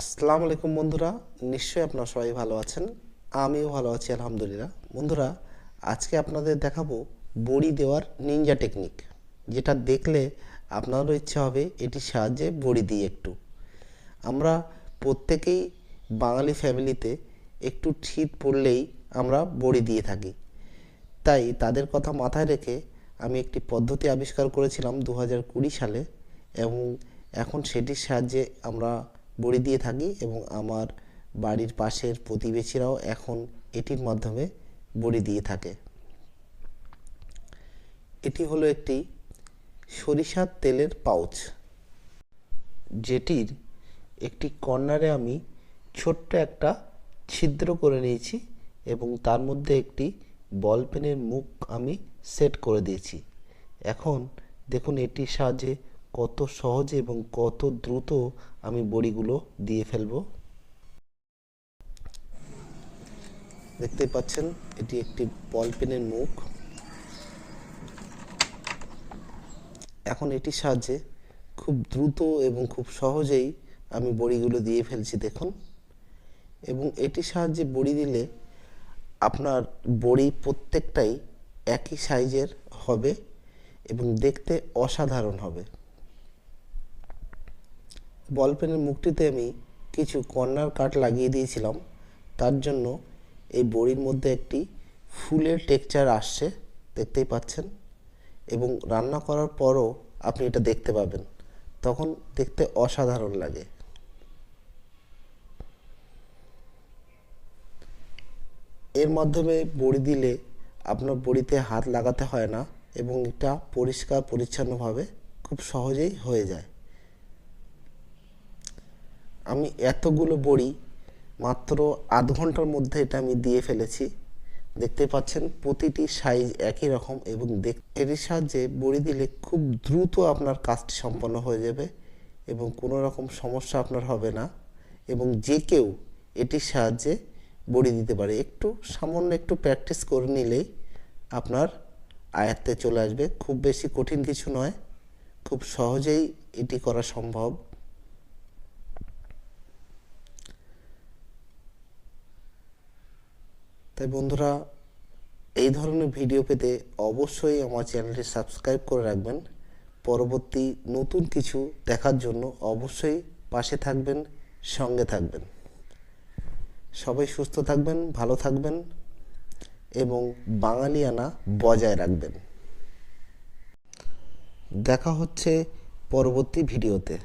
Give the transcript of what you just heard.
আসসালামু আলাইকুম বন্ধুরা, নিশ্চয়ই আপনারা সবাই ভালো আছেন। আমিও ভালো আছি, আলহামদুলিল্লাহ। বন্ধুরা, আজকে আপনাদের দেখাবো বড়ি দেওয়ার নিনজা টেকনিক যেটা দেখলে আপনারও ইচ্ছা হবে এটির সাহায্যে বড়ি দিই একটু। আমরা প্রত্যেকেই বাঙালি ফ্যামিলিতে একটু শীত পড়লেই আমরা বড়ি দিয়ে থাকি। তাই তাদের কথা মাথায় রেখে আমি একটি পদ্ধতি আবিষ্কার করেছিলাম দু হাজার কুড়ি সালে এবং এখন সেটির সাহায্যে আমরা বড়ি দিয়ে থাকি এবং আমার বাড়ির পাশের প্রতিবেশীরাও এখন এটির মাধ্যমে বড়ি দিয়ে থাকে। এটি হলো একটি সরিষার তেলের পাউচ। যেটির একটি কর্নারে আমি ছোট্ট একটা ছিদ্র করে নিয়েছি এবং তার মধ্যে একটি বল পেনের মুখ আমি সেট করে দিয়েছি। এখন দেখুন এটির সাহায্যে কত সহজে এবং কত দ্রুত আমি বড়িগুলো দিয়ে ফেলব। দেখতে পাচ্ছেন, এটি একটি বল পেনের মুখ। এখন এটির সাহায্যে খুব দ্রুত এবং খুব সহজেই আমি বড়িগুলো দিয়ে ফেলছি, দেখুন। এবং এটির সাহায্যে বড়ি দিলে আপনার বড়ি প্রত্যেকটাই একই সাইজের হবে এবং দেখতে অসাধারণ হবে। বল পেনের মুখটিতে আমি কিছু কর্নার কাট লাগিয়ে দিয়েছিলাম। তার জন্য এই বড়ির মধ্যে একটি ফুলের টেক্সচার আসছে, দেখতেই পাচ্ছেন। এবং রান্না করার পরও আপনি এটা দেখতে পাবেন। তখন দেখতে অসাধারণ লাগে। এর মাধ্যমে বড়ি দিলে আপনার বড়িতে হাত লাগাতে হয় না এবং এটা পরিষ্কার, পরিচ্ছন্নভাবে খুব সহজেই হয়ে যায়। আমি এতগুলো বড়ি মাত্র আধ ঘণ্টার মধ্যে এটা আমি দিয়ে ফেলেছি। দেখতে পাচ্ছেন, প্রতিটি সাইজ একই রকম এবং দেখ এটির সাহায্যে বড়ি দিলে খুব দ্রুত আপনার কাজটি সম্পন্ন হয়ে যাবে এবং কোনো রকম সমস্যা আপনার হবে না এবং যে কেউ এটির সাহায্যে বড়ি দিতে পারে। একটু সামান্য একটু প্র্যাকটিস করে নিলেই আপনার আয়ত্তে চলে আসবে। খুব বেশি কঠিন কিছু নয়, খুব সহজেই এটি করা সম্ভব। তাই বন্ধুরা, এই ধরনের ভিডিও পেতে অবশ্যই আমার চ্যানেলটি সাবস্ক্রাইব করে রাখবেন। পরবর্তী নতুন কিছু দেখার জন্য অবশ্যই পাশে থাকবেন, সঙ্গে থাকবেন। সবাই সুস্থ থাকবেন, ভালো থাকবেন এবং বাঙালিয়ানা বজায় রাখবেন। দেখা হচ্ছে পরবর্তী ভিডিওতে